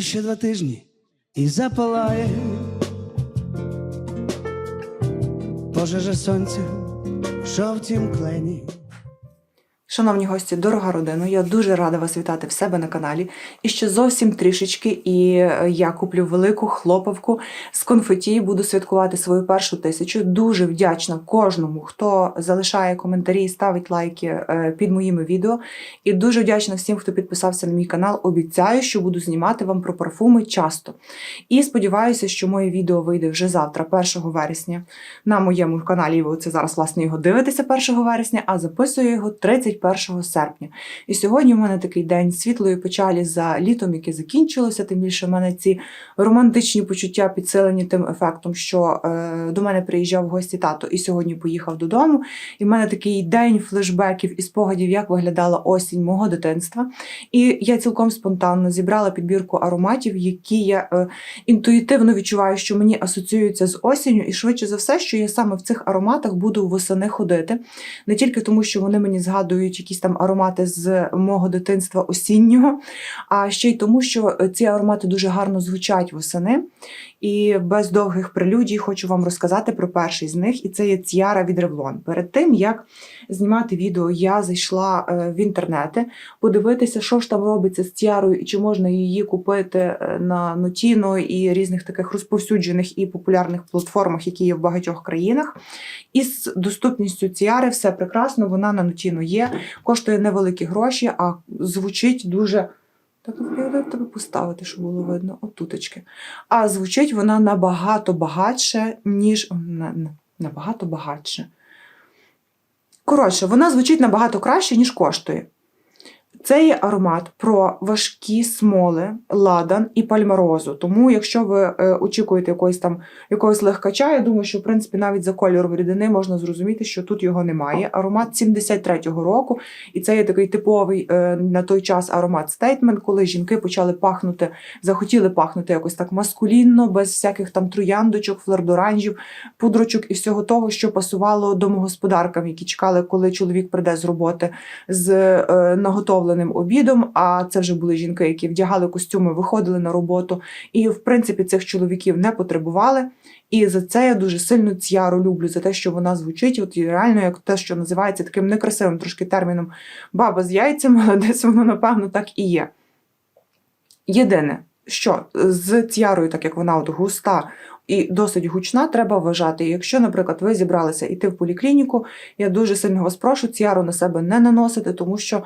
І ще два тижні і запалає пожежа сонця в жовтім клені. Шановні гості, дорога родина, я дуже рада вас вітати в себе на каналі. І ще зовсім трішечки, і е, я куплю велику хлопавку з конфеті, буду святкувати свою першу тисячу. Дуже вдячна кожному, хто залишає коментарі ставить лайки е, під моїми відео. І дуже вдячна всім, хто підписався на мій канал. Обіцяю, що буду знімати вам про парфуми часто. І сподіваюся, що моє відео вийде вже завтра, 1 вересня, на моєму каналі. Ви це зараз власне його дивитеся 1 вересня, а записую його 31 серпня. І сьогодні в мене такий день світлої печалі за літом, яке закінчилося. Тим більше в мене ці романтичні почуття підсилені тим ефектом, що е, до мене приїжджав гості тато і сьогодні поїхав додому. І в мене такий день флешбеків і спогадів, як виглядала осінь мого дитинства. І я цілком спонтанно зібрала підбірку ароматів, які я е, інтуїтивно відчуваю, що мені асоціюються з осінню, і швидше за все, що я саме в цих ароматах буду восени ходити. Не тільки тому, що вони мені згадують якісь там аромати з мого дитинства осіннього, а ще й тому, що ці аромати дуже гарно звучать восени. І без довгих прелюдій хочу вам розказати про перший з них, і це є Тіара від Revlon. Перед тим як знімати відео, я зайшла е, в інтернети подивитися, що ж там робиться з тіарою, і чи можна її купити е, на Notino і різних таких розповсюджених і популярних платформах, які є в багатьох країнах. І з доступністю тіари все прекрасно. Вона на Notino є, коштує невеликі гроші, а звучить дуже. Я тебе поставити, щоб було видно. Отуточки. А звучить вона набагато багатше, ніж. Набагато багатше. Коротше, вона звучить набагато краще, ніж коштує. Це є аромат про важкі смоли, ладан і пальмарозу. Тому, якщо ви е, очікуєте якогось там якогось легкача, я думаю, що в принципі навіть за кольором рідини можна зрозуміти, що тут його немає. Аромат 73-го року, і це є такий типовий е, на той час аромат стейтмент, коли жінки почали пахнути, захотіли пахнути якось так маскулінно, без всяких там трояндочок, флердоранжів, пудрочок і всього того, що пасувало домогосподаркам, які чекали, коли чоловік прийде з роботи з е, наготовленим обідом. А це вже були жінки, які вдягали костюми, виходили на роботу, і в принципі цих чоловіків не потребували. І за це я дуже сильно цяру люблю, за те, що вона звучить, от реально як те, що називається таким некрасивим трошки терміном баба з яйцями, але десь воно, напевно, так і є. Єдине, що з тіарою, так як вона от густа і досить гучна, треба вважати. Якщо, наприклад, ви зібралися йти в поліклініку, я дуже сильно вас прошу тіару на себе не наносити, тому що.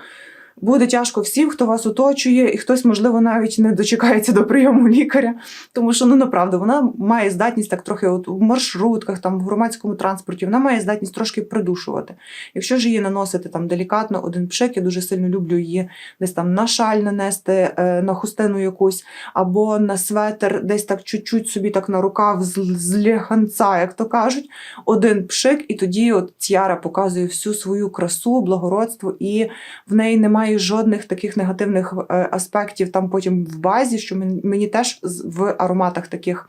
Буде тяжко всім, хто вас оточує, і хтось, можливо, навіть не дочекається до прийому лікаря. Тому що ну направду вона має здатність так трохи от в маршрутках, там в громадському транспорті, вона має здатність трошки придушувати. Якщо ж її наносити там делікатно, один пшик, я дуже сильно люблю її десь там на шаль нанести, е, на хустину якусь, або на светр, десь так чуть-чуть собі так на рукав з, ліганця, як то кажуть, один пшик, і тоді от тіара показує всю свою красу, благородство, і в неї немає жодних таких негативних е, аспектів там потім в базі, що мені, теж в ароматах таких.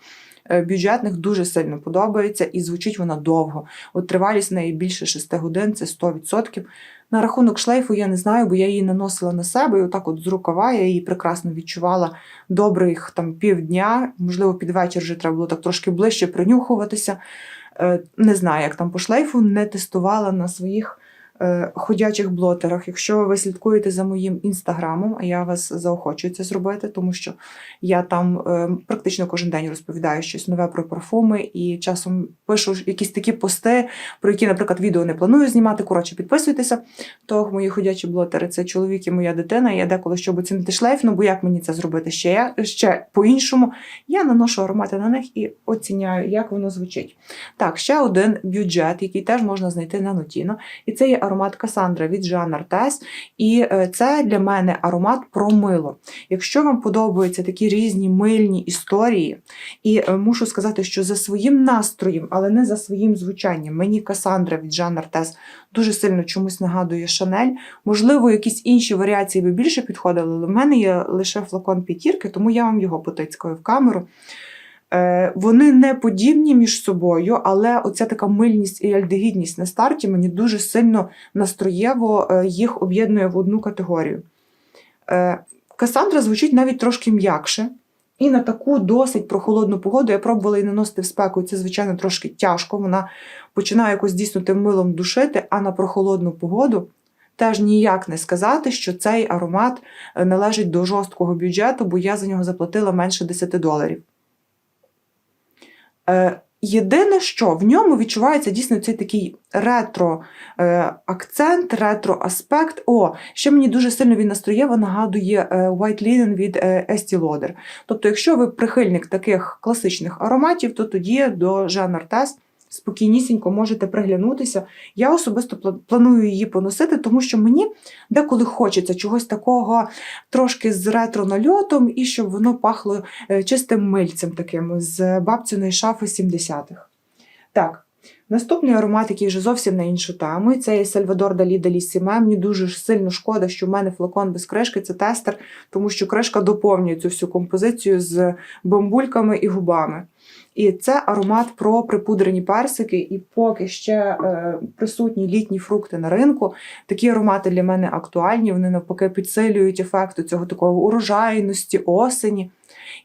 е, Бюджетних дуже сильно подобається і звучить вона довго. От тривалість неї більше 6 годин, це 100%. На рахунок шлейфу я не знаю, бо я її наносила на себе, і отак от з рукава я її прекрасно відчувала добрих там півдня. Можливо, під вечір вже треба було так трошки ближче принюхуватися. Е, Не знаю, як там по шлейфу, не тестувала на своїх ходячих блотерах. Якщо ви слідкуєте за моїм інстаграмом, я вас заохочую це зробити, тому що я там е, практично кожен день розповідаю щось нове про парфуми і часом пишу якісь такі пости, про які, наприклад, відео не планую знімати. Коротше, підписуйтеся. То мої ходячі блотери це чоловік і моя дитина. Я деколи, щоб оцінити шлейф, ну бо як мені це зробити ще, ще по-іншому, я наношу аромати на них і оціняю, як воно звучить. Так, ще один бюджет, який теж можна знайти на Notino, і це є аромат Касандра від Jean Artes. І е, це для мене аромат про мило. Якщо вам подобаються такі різні мильні історії, і е, мушу сказати, що за своїм настроєм, але не за своїм звучанням, мені Касандра від Jean Artes дуже сильно чомусь нагадує Шанель. Можливо, якісь інші варіації би більше підходили, але в мене є лише флакон п'ятірки, тому я вам його потицькаю в камеру. Е, Вони не подібні між собою, але оця така мильність і альдегідність на старті мені дуже сильно настроєво е, їх об'єднує в одну категорію. Е, Касандра звучить навіть трошки м'якше, І на таку досить прохолодну погоду я пробувала її наносити в спеку. Це, звичайно, трошки тяжко. Вона починає якось дійсно милом душити, а на прохолодну погоду теж ніяк не сказати, що цей аромат належить до жорсткого бюджету, бо я за нього заплатила менше 10 доларів. Е, Єдине, що в ньому відчувається дійсно цей такий ретро е, акцент, ретро аспект. О, ще мені дуже сильно він настроєво нагадує е, White Linen від Estee Lauder. Тобто, якщо ви прихильник таких класичних ароматів, то тоді до Jean Artes спокійнісінько можете приглянутися. Я особисто планую її поносити, тому що мені деколи хочеться чогось такого трошки з ретро нальотом, і щоб воно пахло е, чистим мильцем таким з бабциної шафи 70-х. Так, наступний аромат, який вже зовсім на іншу тему, і це є Сальвадор Далі Далі Сіме. Мені дуже сильно шкода, що в мене флакон без кришки, це тестер, тому що кришка доповнює цю всю композицію з бамбульками і губами. І це аромат про припудрені персики, і поки ще е, присутні літні фрукти на ринку, такі аромати для мене актуальні. Вони навпаки підсилюють ефекту цього такого урожайності, осені.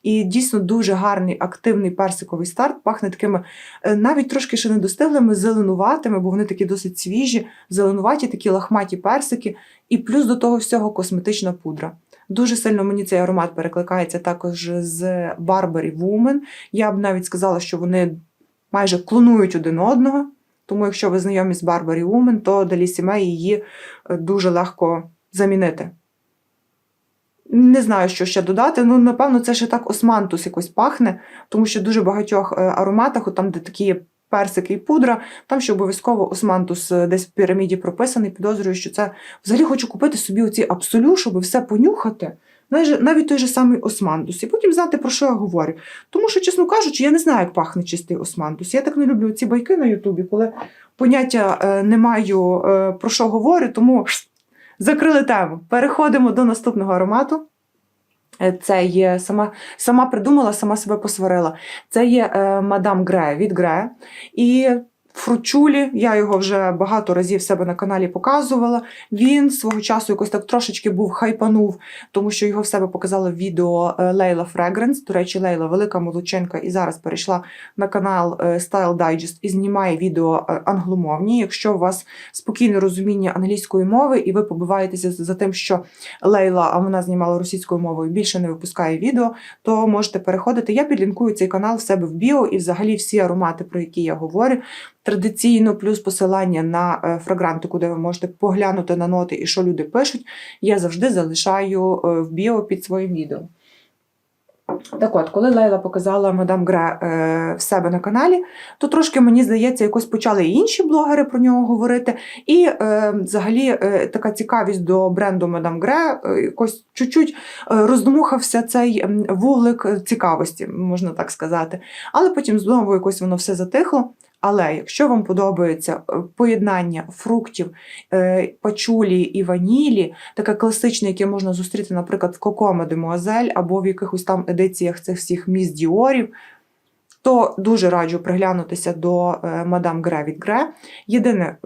І дійсно дуже гарний активний персиковий старт. Пахне такими е, навіть трошки ще недостиглими, зеленуватими, бо вони такі досить свіжі, зеленуваті, такі лахматі персики, і плюс до того всього косметична пудра. Дуже сильно мені цей аромат перекликається також з Burberry Woman. Я б навіть сказала, що вони майже клонують один одного. Тому, якщо ви знайомі з Burberry Woman, то Далі Сіме її е, дуже легко замінити. Не знаю, що ще додати. Ну, напевно, це ще так османтус якось пахне, тому що дуже багатьох е, ароматах, от там, де такі персики і пудра, там ще обов'язково османтус е, десь в піраміді прописаний. Підозрюю, що це взагалі хочу купити собі оці абсолю, щоб все понюхати. Навіть, той же самий османтус, і потім знати, про що я говорю. Тому що, чесно кажучи, я не знаю, як пахне чистий османтус. Я так не люблю ці байки на Ютубі, коли поняття е, не маю е, про що говорю, тому закрили тему. Переходимо до наступного аромату. Е, Це є сама, сама придумала, сама себе посварила. Це є е, мадам Гре від Гре. І фручулі, я його вже багато разів себе на каналі показувала. Він свого часу якось так трошечки був хайпанув, тому що його в себе показала в відео Лейла Фрегренс. До речі, Лейла велика молодчинка і зараз перейшла на канал е, Style Digest і знімає відео е, англомовні. Якщо у вас спокійне розуміння англійської мови, і ви побиваєтеся за тим, що Лейла, а вона знімала російською мовою, більше не випускає відео, то можете переходити. Я підлінкую цей канал в себе в біо і взагалі всі аромати, про які я говорю. Традиційно, плюс посилання на е, фрагрантику, де ви можете поглянути на ноти і що люди пишуть, я завжди залишаю е, в біо під своїм відео. Так от, коли Лейла показала мадам Гре е, в себе на каналі, то трошки, мені здається, якось почали і інші блогери про нього говорити. І е, взагалі е, така цікавість до бренду мадам Гре е, якось чуть-чуть роздмухався цей вуглик цікавості, можна так сказати. Але потім знову якось воно все затихло. Але якщо вам подобається е, поєднання фруктів, е, пачулі і ванілі, таке класичне, яке можна зустріти, наприклад, в Коко Мадемуазель або в якихось там едиціях цих всіх міст Діорів, то дуже раджу приглянутися до е, мадам Гре від Гре. Єдине,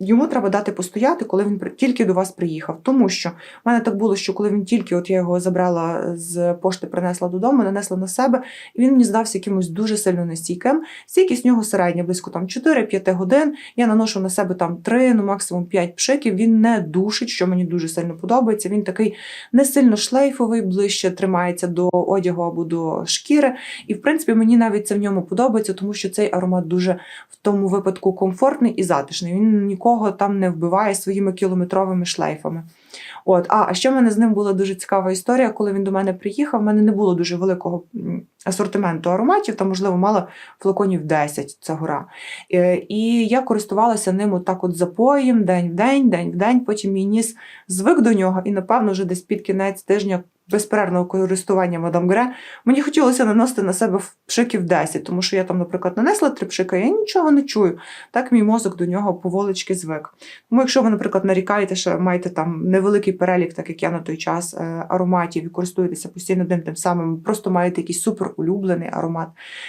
йому треба дати постояти, коли він тільки до вас приїхав. Тому що в мене так було, що коли він тільки, от я його забрала з пошти, принесла додому, нанесла на себе, і він мені здався якимось дуже сильно нестійким. Стійкість в нього середня, близько там 4-5 годин. Я наношу на себе там 3, ну максимум 5 пшиків. Він не душить, що мені дуже сильно подобається. Він такий не сильно шлейфовий, ближче тримається до одягу або до шкіри. І в принципі мені навіть це в ньому подобається, тому що цей аромат дуже в тому випадку комфортний і затишний. Він нікого там не вбиває своїми кілометровими шлейфами. От, а, а ще в мене з ним була дуже цікава історія. Коли він до мене приїхав, в мене не було дуже великого асортименту ароматів, там, можливо, мало флаконів 10, це гора. Е, І я користувалася ним отак от запоєм, день в день, день в день. Потім мій ніс звик до нього, і, напевно, вже десь під кінець тижня безперервного користування мадам Гре, мені хотілося наносити на себе пшиків 10, тому що я там, наприклад, нанесла три пшика, я нічого не чую. Так мій мозок до нього поволички звик. Тому якщо ви, наприклад, нарікаєте, що маєте там невеликий перелік, так як я на той час, е, ароматів і користуєтеся постійно одним тим самим, просто маєте якийсь супер улюблений аромат.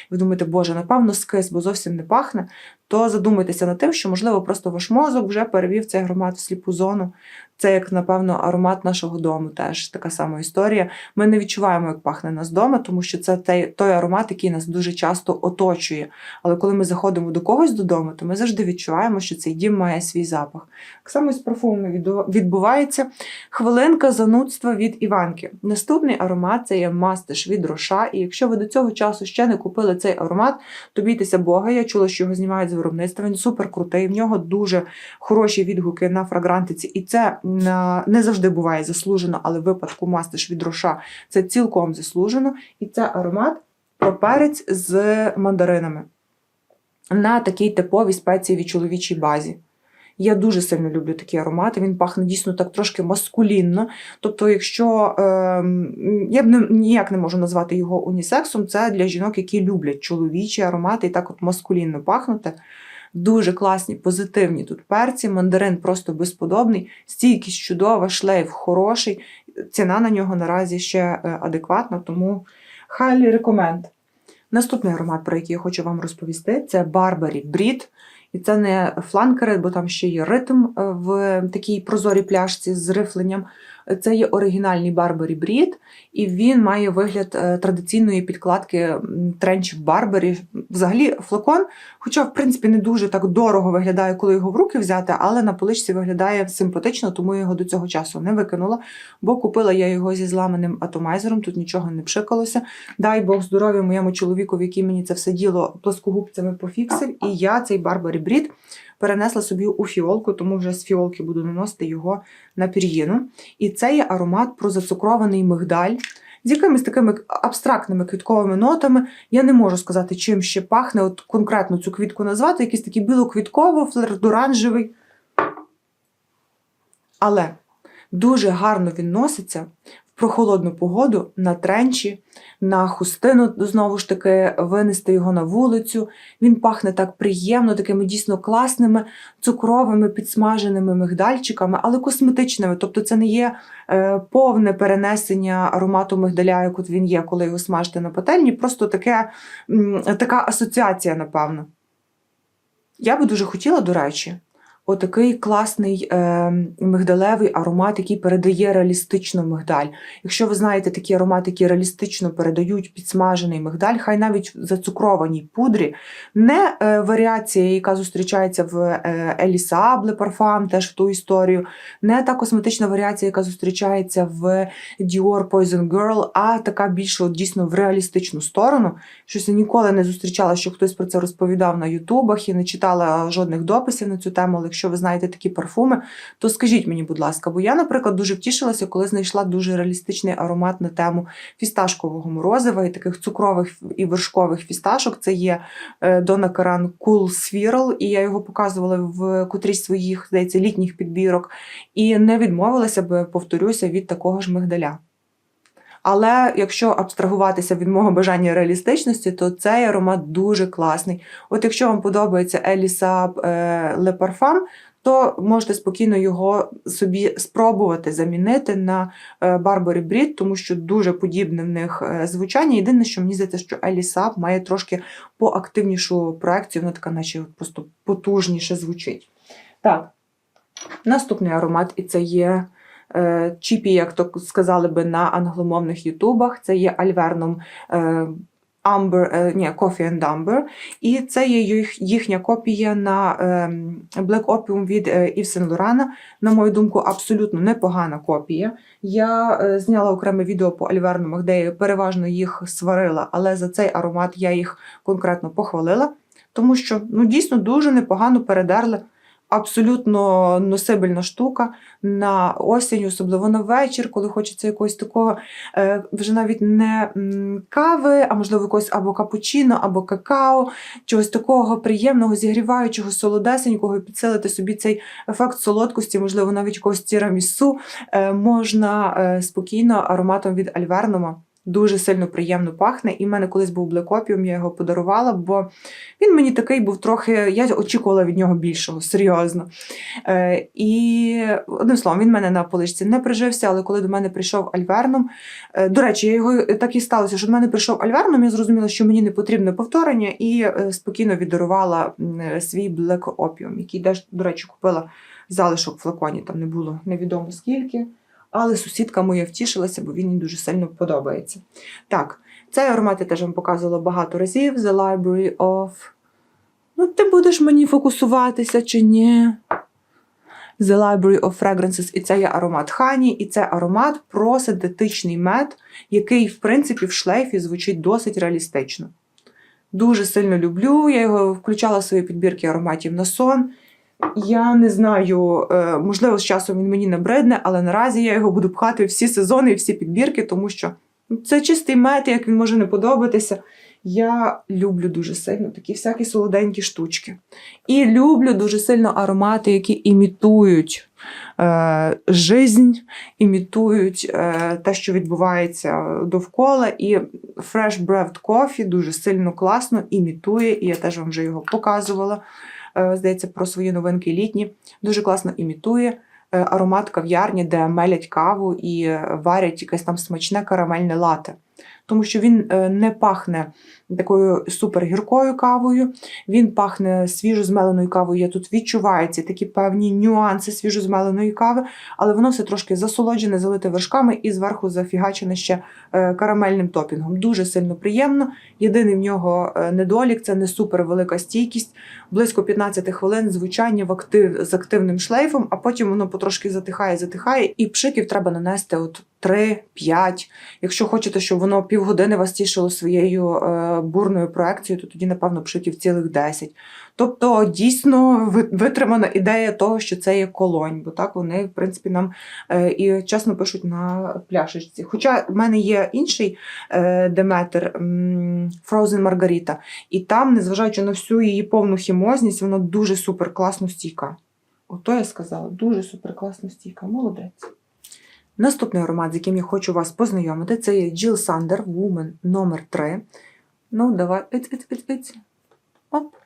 Ви думаєте, боже, напевно, скис, бо зовсім не пахне, то задумайтеся над тим, що, можливо, просто ваш мозок вже перевів цей аромат в сліпу зону. Це, як, напевно, аромат нашого дому, теж така сама історія. Ми не відчуваємо, як пахне нас вдома, тому що це той аромат, який нас дуже часто оточує. Але коли ми заходимо до когось додому, то ми завжди відчуваємо, що цей дім має свій запах. Так само і з парфумами відбувається хвилинка занудства від Іванки. Наступний аромат це є мастиш від Роша. І якщо ви до цього часу ще не купили цей аромат, то бійтеся Бога. Я чула, що його знімають з виробництва. Він супер крутий. В нього дуже хороші відгуки на фрагрантиці. І це не завжди буває заслужено, але в випадку мастиш від Роша це цілком заслужено. І це аромат про з мандаринами на такій типовій спеції від чоловічій базі. Я дуже сильно люблю такі аромати. Він пахне дійсно так трошки маскулінно. Тобто, якщо ем, я б не, ніяк не можу назвати його унісексом, це для жінок, які люблять чоловічі аромати і так от маскулінно пахнути. Дуже класні, позитивні тут перці. Мандарин просто безподобний, стійкість чудова, шлейф хороший. Ціна на нього наразі ще е, адекватна, тому highly recommend. Наступний аромат, про який я хочу вам розповісти, це Барбарі Breed. І це не фланкери, бо там ще є ритм е, в такій прозорій пляшці з рифленням. Це є оригінальний Барбері Брід, і він має вигляд е, традиційної підкладки м, тренч в Барбері. Взагалі флакон, хоча, в принципі, не дуже так дорого виглядає, коли його в руки взяти, але на поличці виглядає симпатично, тому я його до цього часу не викинула, бо купила я його зі зламаним атомайзером, тут нічого не пшикалося. Дай Бог здоров'я моєму чоловіку, який мені це все діло плоскогубцями пофіксив, і я цей Барбері Брід перенесла собі у фіолку, тому вже з фіолки буду наносити його на пір'їну. І це є аромат про зацукрований мигдаль. З якимись такими абстрактними квітковими нотами. Я не можу сказати, чим ще пахне, от конкретно цю квітку назвати, якийсь такий білоквітково, флердоранжевий. Але дуже гарно він носиться прохолодну погоду на тренчі, на хустину, знову ж таки, винести його на вулицю. Він пахне так приємно, такими дійсно класними, цукровими, підсмаженими мигдальчиками, але косметичними. Тобто це не є е, повне перенесення аромату мигдаля, як от він є, коли його смажите на пательні. Просто таке, така асоціація, напевно. Я би дуже хотіла, до речі, отакий класний е, мигдалевий аромат, який передає реалістично мигдаль. Якщо ви знаєте такі аромати, які реалістично передають підсмажений мигдаль, хай навіть в зацукрованій пудрі, не е, варіація, яка зустрічається в е, Елісабле парфам, теж в ту історію, не та косметична варіація, яка зустрічається в Dior Poison Girl, а така більше от, дійсно в реалістичну сторону. Щось я ніколи не зустрічала, що хтось про це розповідав на Ютубах і не читала жодних дописів на цю тему. Якщо ви знаєте такі парфуми, то скажіть мені, будь ласка, бо я, наприклад, дуже втішилася, коли знайшла дуже реалістичний аромат на тему фісташкового морозива і таких цукрових і вершкових фісташок. Це є е, Donna Karan Cool Swirl, і я його показувала в котрійсь своїх, здається, літніх підбірок. І не відмовилася би, повторюся, від такого ж мигдаля. Але якщо абстрагуватися від мого бажання реалістичності, то цей аромат дуже класний. От якщо вам подобається Еліса Le Parfum, то можете спокійно його собі спробувати замінити на е, Barberry Breed, тому що дуже подібне в них е, звучання. Єдине, що мені здається, що Еліса має трошки поактивнішу проекцію, вона така, наче просто потужніше звучить. Так, наступний аромат, і це є е, чіпі, як то сказали би на англомовних ютубах. Це є Альверном е, Amber, е, ні, Coffee and Amber. І це є їх, їхня копія на е, Black Opium від е, Yves Saint Laurent. На мою думку, абсолютно непогана копія. Я е, зняла окреме відео по альвернумах, де я переважно їх сварила, але за цей аромат я їх конкретно похвалила, тому що ну, дійсно дуже непогано передерли. Абсолютно носибельна штука на осінь, особливо на вечір, коли хочеться якогось такого е, вже навіть не кави, а можливо якогось або капучино, або какао, чогось такого приємного, зігріваючого, солодесенького, і підсилити собі цей ефект солодкості, можливо, навіть якогось тірамісу, е, можна е, спокійно ароматом від Альвернума. Дуже сильно приємно пахне. І в мене колись був Opium, я його подарувала, бо він мені такий був трохи. Я очікувала від нього більшого, серйозно. Е, і одним словом, він в мене на поличці не прижився, але коли до мене прийшов Альверном, е, до речі, я його так і сталося, що до мене прийшов Альверном, я зрозуміла, що мені не потрібне повторення, і е, спокійно віддарувала е, свій Opium, який, до речі, купила залишок в флаконі, там не було невідомо скільки. Але сусідка моя втішилася, бо він їй дуже сильно подобається. Так, цей аромат я теж вам показувала багато разів. The Library of. Ну, ти будеш мені фокусуватися чи ні? The Library of Fragrances. І це є аромат Хані, і це аромат про синтетичний мед, який, в принципі, в шлейфі звучить досить реалістично. Дуже сильно люблю. Я його включала в свої підбірки ароматів на сон. Я не знаю, е, можливо, з часом він мені набридне, але наразі я його буду пхати всі сезони і всі підбірки, тому що ну, це чистий мед, як він може не подобатися. Я люблю дуже сильно такі всякі солоденькі штучки. І люблю дуже сильно аромати, які імітують е, жизнь, імітують е, те, що відбувається довкола. І Fresh Brewed Coffee дуже сильно класно імітує, і я теж вам вже його показувала. Е, Здається, про свої новинки літні. Дуже класно імітує е, аромат кав'ярні, де мелять каву і е, варять якесь там смачне карамельне лате. Тому що він не пахне такою супергіркою кавою, він пахне свіжозмеленою кавою. Я тут відчуваю ці такі певні нюанси свіжозмеленої кави, але воно все трошки засолоджене, залите вершками і зверху зафігачене ще е, карамельним топінгом. Дуже сильно приємно. Єдиний в нього е, недолік це не супер велика стійкість. Близько 15 хвилин звучання в актив, з активним шлейфом, а потім воно потрошки затихає, затихає, і пшиків треба нанести от 3-5. Якщо хочете, щоб воно півгодини вас тішило своєю е, бурною проекцією, то тоді, напевно, пшиків цілих 10. Тобто, дійсно витримана ідея того, що це є колонь, бо так вони, в принципі, нам е, і чесно пишуть на пляшечці. Хоча в мене є інший е, Деметр Frozen Margarita, і там, незважаючи на всю її повну хімозність, вона дуже супер класно стійка. Ото я сказала, дуже супер класно стійка. Молодець. Наступний аромат, з яким я хочу вас познайомити, це є Jill Sander Woman номер 3. Ну, давай. Іць, іць. Оп.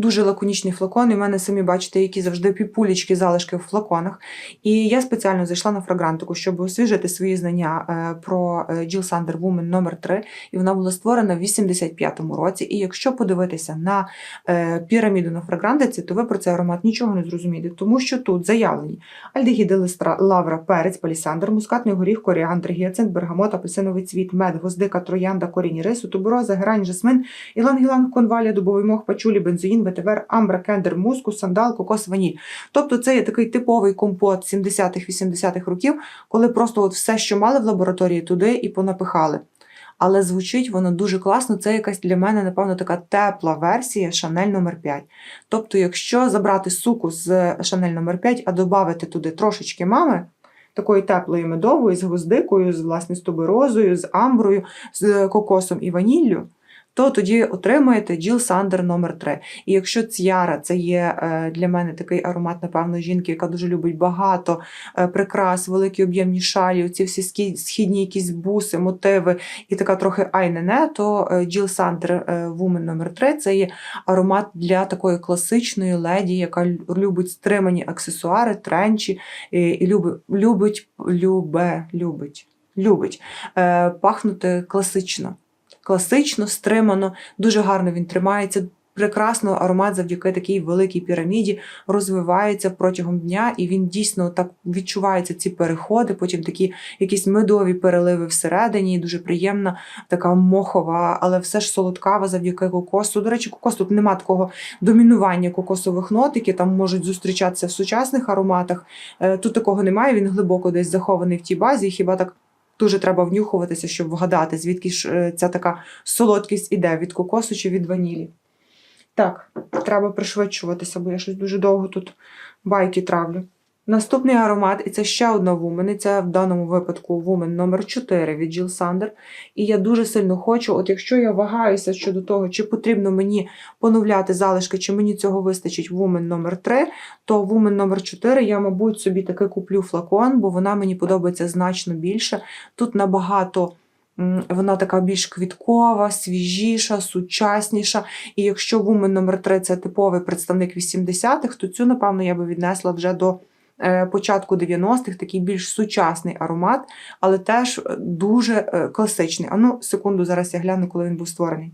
Дуже лаконічний флакон, і в мене самі бачите, які завжди піпулечки, залишки в флаконах. І я спеціально зайшла на фрагрантику, щоб освіжити свої знання е, про е, Jill Sander Woman номер 3 І вона була створена в 85-му році. І якщо подивитися на е, піраміду на фрагрантиці, то ви про цей аромат нічого не зрозумієте, тому що тут заявлені альдегіди листра, лавра, перець, палісандр, мускатний горіх, коріандр, гіацинт, бергамот, апельсиновий цвіт, мед, гвоздика, троянда, корінь рису, тубероза, герань, жасмин, ілан-гілан, конвалія, дубовий мох, пачулі, бензоїн, ветивер, амбра, кендер, мускус, сандал, кокос, ваніль. Тобто це є такий типовий компот 70-х, 80-х років, коли просто от все, що мали в лабораторії, туди і понапихали. Але звучить воно дуже класно. Це якась для мене, напевно, така тепла версія Шанель номер 5 Тобто, якщо забрати суку з Шанель номер 5 а додати туди трошечки мами, такої теплої медової, з гвоздикою, з власне з туберозою, з амброю, з кокосом і ваніллю, то тоді отримаєте Jill Sander номер 3 І якщо цяра це є е, для мене такий аромат, напевно, жінки, яка дуже любить багато е, прикрас, великі об'ємні шалі, ці всі східні якісь буси, мотиви і така трохи айнене, то Sander е, Woman номер 3 це є аромат для такої класичної леді, яка любить стримані аксесуари, тренчі і, і любить, любить, любе, любить, любить е, пахнути класично. Класично, стримано, дуже гарно він тримається. Прекрасно аромат завдяки такій великій піраміді розвивається протягом дня, і він дійсно так відчувається ці переходи, потім такі якісь медові переливи всередині, дуже приємна, така мохова, але все ж солодкава завдяки кокосу. До речі, кокос тут нема такого домінування кокосових нот, які там можуть зустрічатися в сучасних ароматах. Е, Тут такого немає, він глибоко десь захований в тій базі, хіба так. Дуже треба внюхуватися, щоб вгадати, звідки ж е, ця така солодкість іде від кокосу чи від ванілі. Так, треба пришвидшуватися, бо я щось дуже довго тут байки травлю. Наступний аромат, і це ще одна вумен, і це в даному випадку вумен номер 4 від Jill Sander. І я дуже сильно хочу, от якщо я вагаюся щодо того, чи потрібно мені поновляти залишки, чи мені цього вистачить вумен номер 3 то вумен номер 4 я, мабуть, собі таки куплю флакон, бо вона мені подобається значно більше. Тут набагато. Вона така більш квіткова, свіжіша, сучасніша. І якщо вумен номер 3 це типовий представник 80-х, то цю, напевно, я би віднесла вже до початку 90-х, такий більш сучасний аромат, але теж е, дуже е, класичний. А ну, секунду, зараз я гляну, коли він був створений.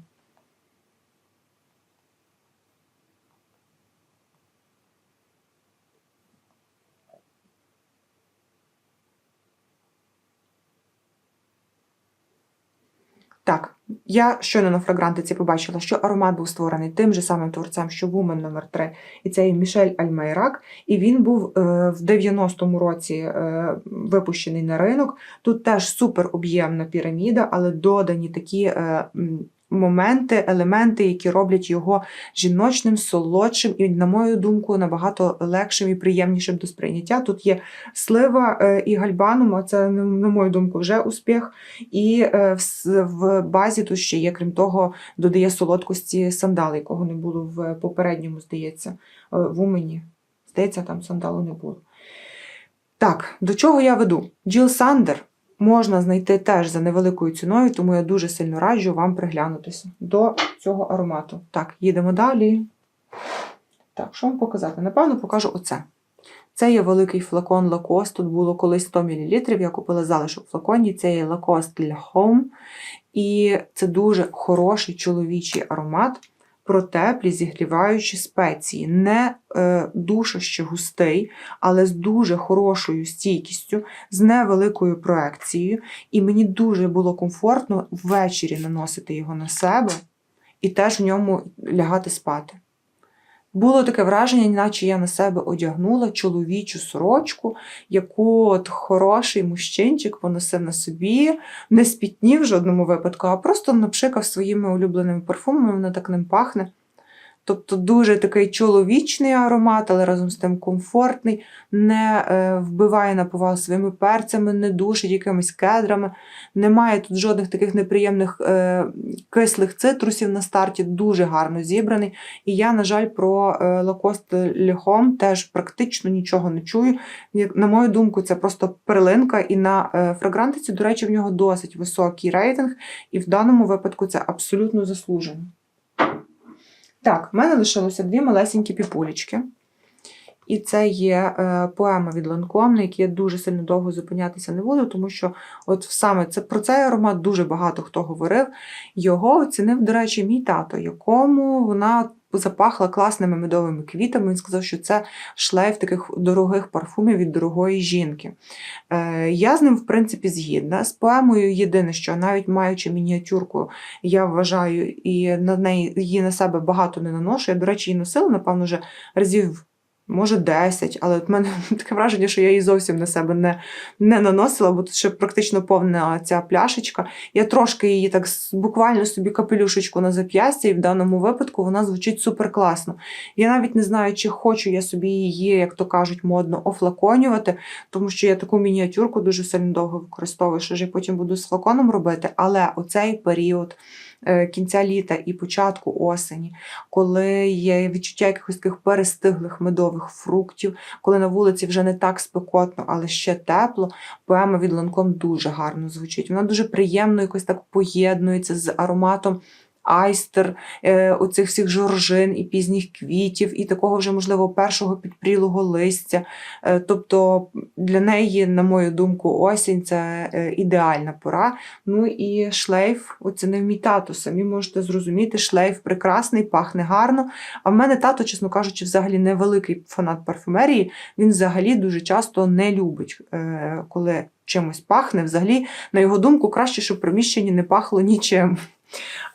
Так, я щойно на фрагрантиці побачила, що аромат був створений тим же самим творцем, що Woman номер 3 і це є Мішель Альмайрак. І він був е, в 90-му році е, випущений на ринок. Тут теж супер об'ємна піраміда, але додані такі е, моменти, елементи, які роблять його жіночним, солодшим і, на мою думку, набагато легшим і приємнішим до сприйняття. Тут є слива е, і гальбанум, а це, на мою думку, вже успіх. І е, в, базі тут ще є, крім того, додає солодкості сандал, якого не було в попередньому, здається, е, в Умені. Здається, там сандалу не було. Так, до чого я веду? Джіл Сандер можна знайти теж за невеликою ціною, тому я дуже сильно раджу вам приглянутися до цього аромату. Так, їдемо далі. Так, що вам показати? Напевно, покажу оце. Це є великий флакон Lacoste. Тут було колись 100 мл. Я купила залишок в флаконі. Це є Lacoste для Home. І це дуже хороший чоловічий аромат про теплі зігріваючі спеції. Не е, душаще густий, але з дуже хорошою стійкістю, з невеликою проекцією. І мені дуже було комфортно ввечері наносити його на себе і теж в ньому лягати спати. Було таке враження, наче я на себе одягнула чоловічу сорочку, яку от хороший мужчинчик поносив на собі, не спітнів в жодному випадку, а просто напшикав своїми улюбленими парфумами, вона так ним пахне. Тобто дуже такий чоловічний аромат, але разом з тим комфортний, не е, вбиває на повал своїми перцями, не душить якимись кедрами. Немає тут жодних таких неприємних е, кислих цитрусів на старті, дуже гарно зібраний. І я, на жаль, про е, Lacoste Le теж практично нічого не чую. На мою думку, це просто перлинка, і на е, фрагрантиці, до речі, в нього досить високий рейтинг, і в даному випадку це абсолютно заслужено. Так, в мене лишилося дві малесенькі піпулечки. І це є е, поема від Ланком, на якій я дуже сильно довго зупинятися не буду, тому що от саме це, про цей аромат дуже багато хто говорив. Його оцінив, до речі, мій тато, якому вона запахла класними медовими квітами. Він сказав, що це шлейф таких дорогих парфумів від дорогої жінки. Е, я з ним, в принципі, згідна. З поемою єдине, що навіть маючи мініатюрку, я вважаю, і на неї її на себе багато не наношу. Я, до речі, її носила, напевно, вже разів. Може 10, але от в мене таке враження, що я її зовсім на себе не, не наносила, бо тут ще практично повна ця пляшечка. Я трошки її так буквально собі капелюшечку на зап'ястя, і в даному випадку вона звучить супер класно. Я навіть не знаю, чи хочу я собі її, як то кажуть, модно офлаконювати, тому що я таку мініатюрку дуже сильно довго використовую, що ж я потім буду з флаконом робити. Але оцей період кінця літа і початку осені, коли є відчуття якихось таких перестиглих медових фруктів, коли на вулиці вже не так спекотно, але ще тепло, поема від Ланком дуже гарно звучить. Вона дуже приємно якось так поєднується з ароматом. Айстер, е, оцих всіх жоржин і пізніх квітів, і такого вже, можливо, першого підпрілого листя. Е, Тобто для неї, на мою думку, осінь це е, ідеальна пора. Ну і шлейф оцінив мій тато. Самі можете зрозуміти, шлейф прекрасний, пахне гарно. А в мене тато, чесно кажучи, взагалі не великий фанат парфумерії. Він взагалі дуже часто не любить, коли чимось пахне. Взагалі, на його думку, краще, щоб в приміщенні не пахло нічим.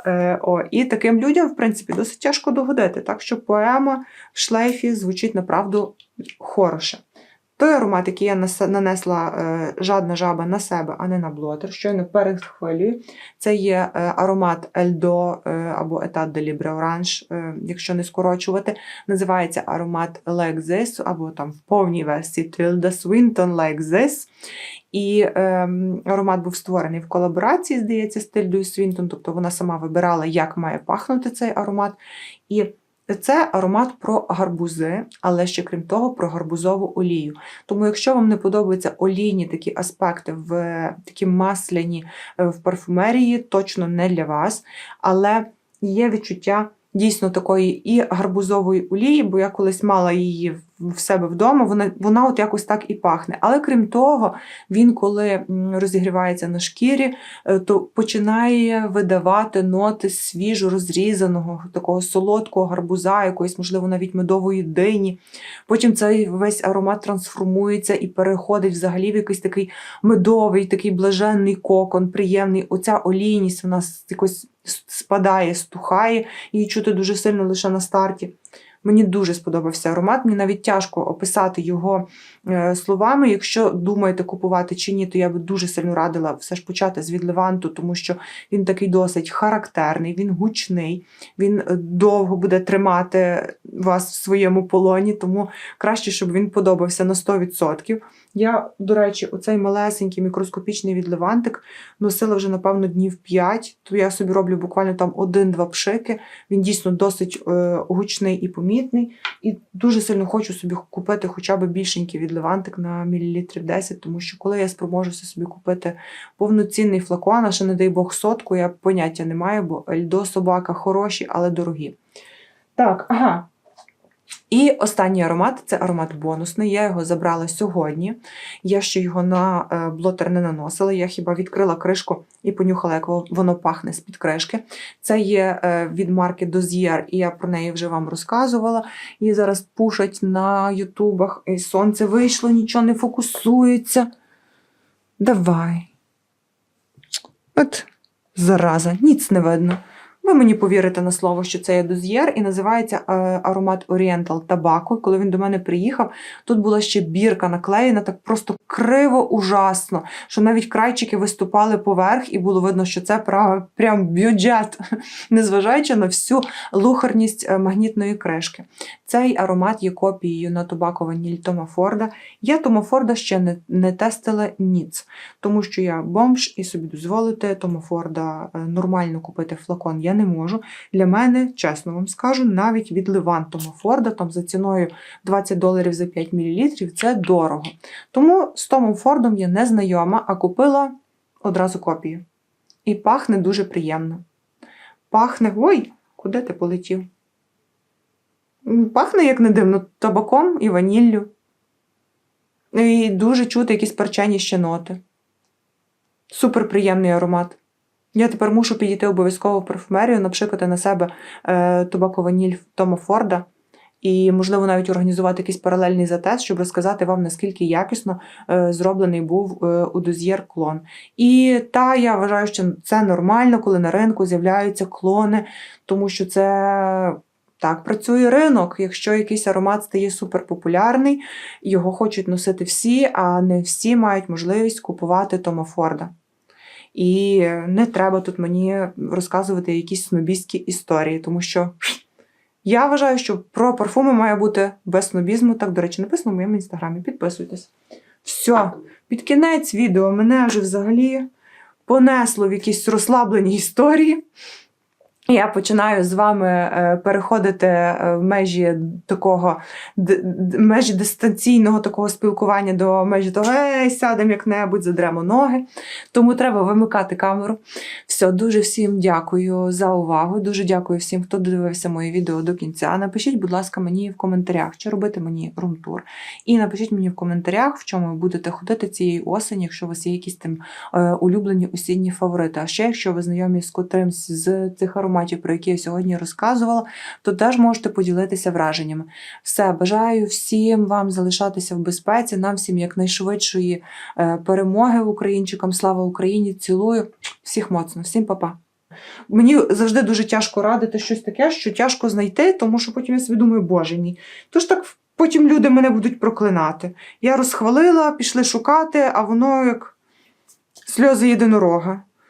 Е, о, і таким людям, в принципі, досить тяжко догодити. Так що поема в шлейфі звучить направду хороше. Той аромат, який я нанесла е, жадна жаба на себе, а не на блотер, щойно перехвилюю. Це є е, аромат Ельдо е, або Etat de Libre Orange, е, якщо не скорочувати. Називається аромат Like This, або там в повній версії Tilda Swinton Like This. І ем, аромат був створений в колаборації, здається, з Тильдою Свінтон, тобто вона сама вибирала, як має пахнути цей аромат. І це аромат про гарбузи, але ще крім того, про гарбузову олію. Тому, якщо вам не подобаються олійні такі аспекти в е, такі масляні е, в парфумерії, точно не для вас. Але є відчуття дійсно такої і гарбузової олії, бо я колись мала її в- в себе вдома, вона, вона от якось так і пахне. Але крім того, він, коли розігрівається на шкірі, е, то починає видавати ноти свіжо розрізаного, такого солодкого гарбуза, якоїсь, можливо, навіть медової дині. Потім цей весь аромат трансформується і переходить взагалі в якийсь такий медовий, такий блаженний кокон, приємний. Оця олійність вона с- якось спадає, стухає, її чути дуже сильно лише на старті. Мені дуже сподобався аромат. Мені навіть тяжко описати його е, словами. Якщо думаєте купувати чи ні, то я би дуже сильно радила все ж почати з від Леванту, тому що він такий досить характерний, він гучний, він е, довго буде тримати вас в своєму полоні, тому краще, щоб він подобався на 100%. Я, до речі, оцей малесенький мікроскопічний відливантик носила вже, напевно, днів 5, то я собі роблю буквально там один-два пшики. Він дійсно досить е, гучний і помітний. І дуже сильно хочу собі купити хоча б більшенький відливантик на мілілітрів 10, тому що коли я спроможуся собі купити повноцінний флакон, а ще, не дай Бог, сотку, я поняття не маю, бо Ельдо собака хороші, але дорогі. Так, ага. І останній аромат це аромат бонусний. Я його забрала сьогодні. Я ще його на е, блотер не наносила. Я хіба відкрила кришку і понюхала, як воно пахне з-під кришки. Це є е, від марки Dozier, і я про неї вже вам розказувала. Її зараз пушать на ютубах. І сонце вийшло, нічого не фокусується. Давай. От, зараза, ніц не видно. Ви мені повірите на слово, що це є доз'єр, і називається е, аромат Oriental Tobacco. Коли він до мене приїхав, тут була ще бірка наклеєна, так просто криво ужасно, що навіть крайчики виступали поверх, і було видно, що це прям бюджет, незважаючи на всю лухарність е, магнітної кришки. Цей аромат є копією на Tobacco Ваніль Тома Форда. Я Тома Форда ще не, не тестила ніц, тому що я бомж і собі дозволити Тома Форда е, нормально купити флакон я не можу. Для мене, чесно вам скажу, навіть від Ливан Тома Форда там за ціною 20 доларів за 5 мл це дорого. Тому з Томом Фордом я не знайома, а купила одразу копію. І пахне дуже приємно. Пахне. Ой, куди ти полетів? Пахне, як не дивно, табаком і ваніллю. І дуже чути якісь перчені ще ноти. Супер приємний аромат. Я тепер мушу підійти обов'язково в парфумерію, напшикати на себе е, табако ваніль Тома Форда. І, можливо, навіть організувати якийсь паралельний затест, щоб розказати вам, наскільки якісно е, зроблений був е, у клон. І та я вважаю, що це нормально, коли на ринку з'являються клони, тому що це так працює ринок. Якщо якийсь аромат стає суперпопулярний, його хочуть носити всі, а не всі мають можливість купувати Тома Форда. І не треба тут мені розказувати якісь снобістські історії, тому що я вважаю, що про парфуми має бути без снобізму. Так, до речі, написано в моєму інстаграмі. Підписуйтесь. Все, під кінець відео мене вже взагалі понесло в якісь розслаблені історії. Я починаю з вами е, переходити е, в межі такого межі дистанційного такого спілкування до межі того, ей, сядемо як-небудь, задремо ноги. Тому треба вимикати камеру. Все, дуже всім дякую за увагу. Дуже дякую всім, хто додивився моє відео до кінця. Напишіть, будь ласка, мені в коментарях, чи робити мені румтур. І напишіть мені в коментарях, в чому ви будете ходити цієї осені, якщо у вас є якісь там е, улюблені осінні фаворити. А ще, якщо ви знайомі з котримсь з цих ароматів, про які я сьогодні розказувала, то теж можете поділитися враженнями. Все, бажаю всім вам залишатися в безпеці, нам всім якнайшвидшої е, перемоги українчикам. Слава Україні! Цілую всіх моцно, всім па-па. Мені завжди дуже тяжко радити щось таке, що тяжко знайти, тому що потім я собі думаю, боже мій. То ж так потім люди мене будуть проклинати. Я розхвалила, пішли шукати, а воно як сльози єдинорога.